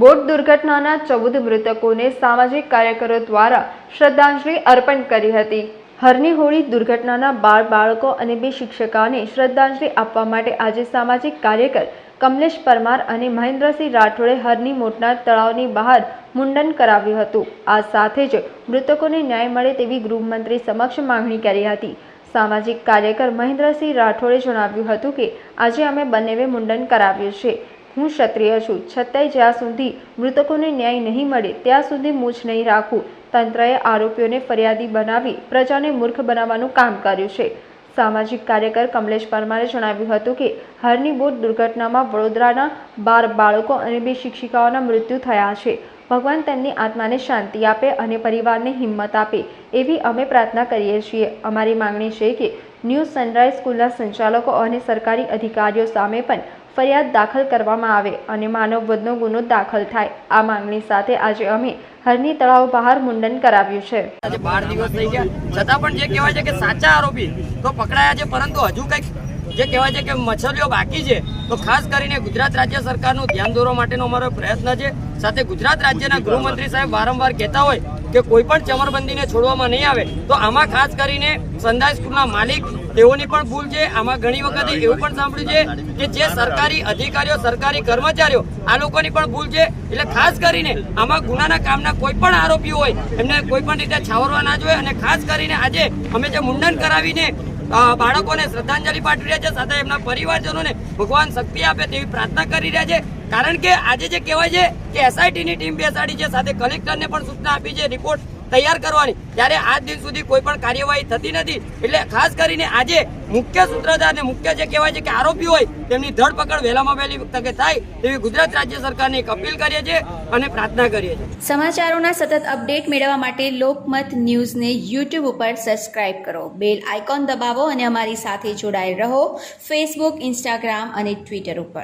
Boat દુર્ઘટનાના ચૌદ મૃતકોને સામાજિક કાર્યકરો દ્વારા શ્રદ્ધાંજલિ અર્પણ કરી હતી. હરની હોળી દુર્ઘટનાના બાળ બાળકો અને બે શિક્ષકાને શ્રદ્ધાંજલિ આપવા માટે આજે સામાજિક કાર્યકર કમલેશ પરમાર અને મહેન્દ્રસિંહ રાઠોડે હરની મોટના તળાવની બહાર મુંડન કરાવ્યું હતું. આ સાથે જ મૃતકોને ન્યાય મળે તેવી ગૃહમંત્રી સમક્ષ માંગણી કરી હતી. સામાજિક કાર્યકર મહેન્દ્રસિંહ રાઠોડે જણાવ્યું હતું કે, આજે અમે બંનેવે મુંડન કરાવ્યું છે. હું ક્ષત્રિય છું. છતાંય જ્યાં સુધી મૃતકોને ન્યાય નહીં મળે, ત્યાં સુધી મૂછ નહીં રાખું. તંત્રએ આરોપીઓને ફરિયાદી બનાવી પ્રજાને મૂર્ખ બનાવવાનું કામ કર્યું છે. સામાજિક કાર્યકર કમલેશ પરમારે જણાવ્યું હતું કે, હરની બોટ દુર્ઘટનામાં વડોદરાના બાર બાળકો અને બે શિક્ષિકાઓના મૃત્યુ થયા છે. ભગવાન તેમની આત્માને શાંતિ આપે અને પરિવારને હિંમત આપે, એવી અમે પ્રાર્થના કરીએ છીએ. અમારી માંગણી છે કે ન્યૂ સનરાઈઝ સ્કૂલના સંચાલકો અને સરકારી અધિકારીઓ સામે પણ ફરિયાદ દાખલ કરવામાં આવે અને માનવ વધનો ગુનો દાખલ થાય. આ માંગણી સાથે આજે અમે હરની તળાવ બહાર મુંડન કરાવ્યું છે. આજે બાર દિવસ થઈ ગયા. છતાં પણ જે કહેવાય છે કે સાચા આરોપી તો પકડાયા છે પરંતુ હજુ કંઈક જે કહેવાય છે કે મછલીઓ બાકી છે તો ખાસ કરીને ગુજરાત રાજ્ય સરકારનું ધ્યાન દોરવા માટેનો અમારો પ્રયત્ન છે. સાથે ગુજરાત રાજ્યના ગૃહમંત્રી સાહેબ વારંવાર કહેતા હોય કે કોઈ પણ ચમરબંધીને છોડવામાં નહીં આવે તો આમાં ખાસ કરીને સંદાય સ્કૂલના માલિક તેઓની પણ ભૂલ છે. આમાં ઘણી વખતે એવું પણ સાંભળ્યું છે કે જે સરકારી અધિકારીઓ સરકારી કર્મચારીઓ આ લોકોની પણ ભૂલ છે. એટલે ખાસ કરીને આમાં ગુનાના કામના કોઈ પણ આરોપીઓ હોય એમને કોઈ પણ રીતે છાવરવા ના જોઈએ. અને ખાસ કરીને આજે અમે જે મુંડન કરાવીને બાળકોને શ્રદ્ધાંજલિ પાઠવી રહ્યા છે, સાથે એમના પરિવારજનોને ભગવાન શક્તિ આપે તેવી પ્રાર્થના કરી રહ્યા છે. કારણ કે આજે જે કહેવાય છે કે એસઆઈટીની ટીમ બેસાડી છે, સાથે કલેક્ટરને પણ સૂચના આપી છે, રિપોર્ટ તૈયાર કરવાની. ત્યારે આજ દિન સુધી કોઈ પણ કાર્યવાહી થતી નથી. એટલે ખાસ કરીને આજે મુખ્ય સૂત્રધાર અને મુખ્ય જે કહેવાય છે કે આરોપી હોય, તેમની ધરપકડ વહેલામાં વહેલી તકે થાય તેવી ગુજરાત રાજ્ય સરકારને એક અપીલ કરીએ છીએ અને પ્રાર્થના કરીએ છીએ. સમાચારોના સતત અપડેટ મેળવવા માટે લોકમત ન્યૂઝને યુટ્યુબ ઉપર સબસ્ક્રાઇબ કરો. બેલ આઇકોન દબાવો અને અમારી સાથે જોડાયેલ રહો. ફેસબુક ઇન્સ્ટાગ્રામ અને ટ્વિટર ઉપર.